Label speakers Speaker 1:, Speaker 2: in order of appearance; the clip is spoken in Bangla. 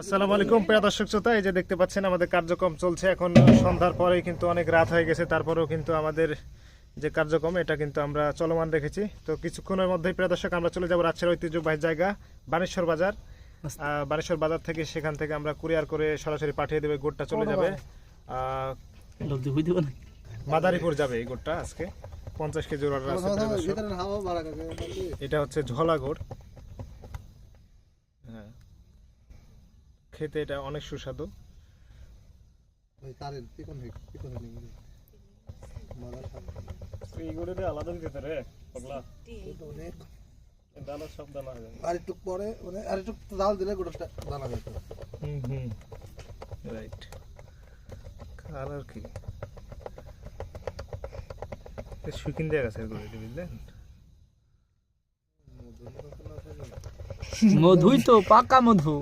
Speaker 1: আসসালামু আলাইকুম প্রিয় দর্শক শ্রোতা এই যে দেখতে পাচ্ছেন আমাদের কার্যক্রম চলছে। এখন সন্ধ্যার পরেই কিন্তু অনেক রাত হয়ে গেছে তারপরেও কিন্তু আমাদের যে কার্যক্রম এটা কিন্তু আমরা চলমান রেখেছি। তো কিছুক্ষণের মধ্যেই প্রিয় দর্শক আমরা চলে যাব রাজশাহীর ঐতিহ্যবাহী জায়গা বানেশ্বর বাজার। বানেশ্বর বাজার থেকে সেখান থেকে আমরা কুরিয়ার করে সরাসরি পাঠিয়ে দেবে গোটটা চলে যাবে। মাদারীপুর যাবে এই গোটটা আজকে পঞ্চাশ কেজি। এটা হচ্ছে ঝোলা গোড় হ্যাঁ খেতে এটা অনেক সুস্বাদু। এই গোড়ে আলাদা দিতে রে পাগলা। দানা সব দানা হয়ে যাবে।
Speaker 2: আরেকটু পরে মানে আরেকটু জাল দিলে গোটা দানা যেত
Speaker 1: হুম হুম। রাইট কালার কি? শুকিন দেওয়া গেছে বুঝলেন?
Speaker 3: মধুই তো পাকা মধু।